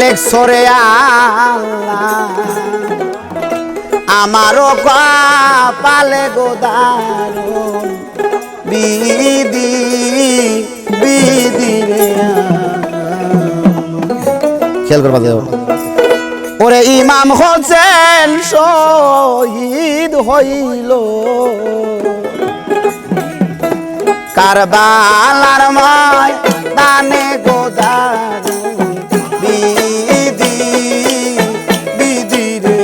লেখসরে আমারও পালে গোদারুন বিদি বিদি রে খেয়াল করবা দেও। ওরে ইমাম হোসেন শহীদ হইল। কারবালার মায় দানে গোদারু বিদি বিদি রে।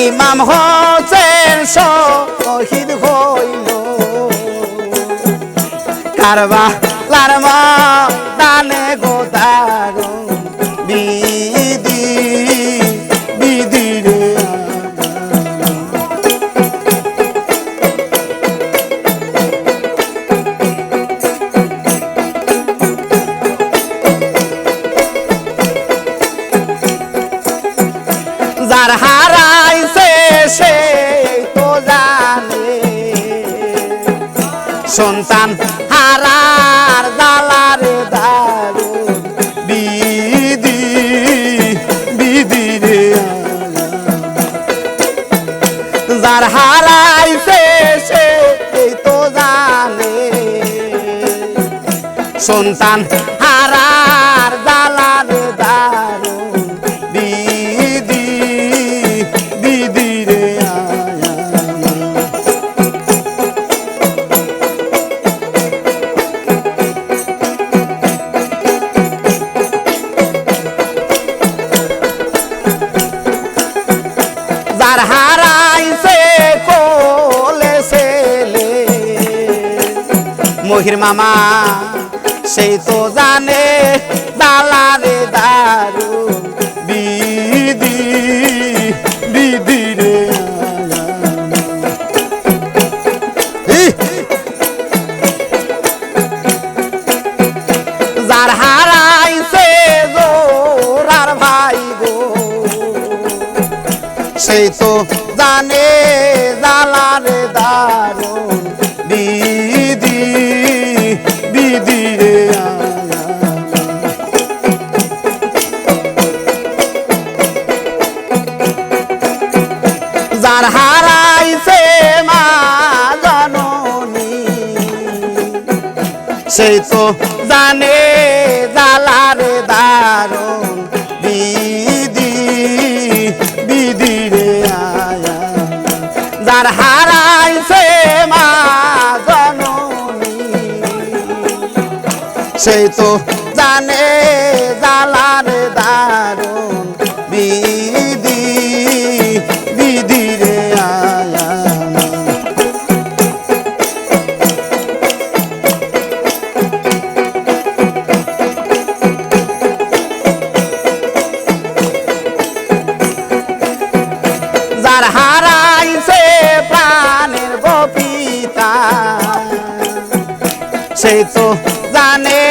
ইমাম হোসেন শহীদ হইল কারবা লারমা সন্তান হারার দালারে দারু। বিদি বিদি রে যার হারাইছে সে তো জানে। সন্তান যার হারাইছে কোলে ছেলে মহির মামা সেই তো জানে দালারে সেই তো জানে জালারে বিদি রে আয়া। যার হারাইছে মা জননী সেই তো জানে জালারে যার হারাইছে মা সেই তো জানে জালার দারুণ সেই তো জানে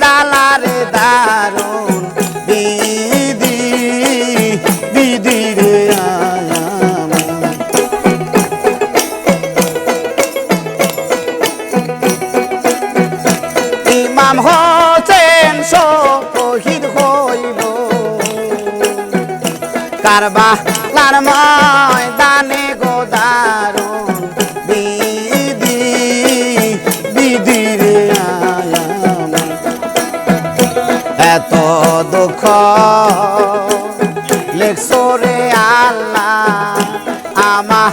জালারে দারুণ বিদি বিদি রে ইমাম হোসেন শহীদ হইল কারবা লার ময়দানে গোদারুন এত দুঃখ। লেখছো আল্লাহ আমা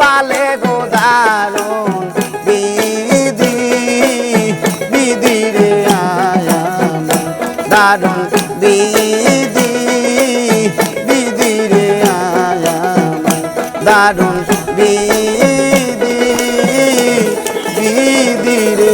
পালে গোদারুন বিধি বিধি রে আয়াম দারুণ বিধি বিধি রে আয়াম দারুণ বিধি রে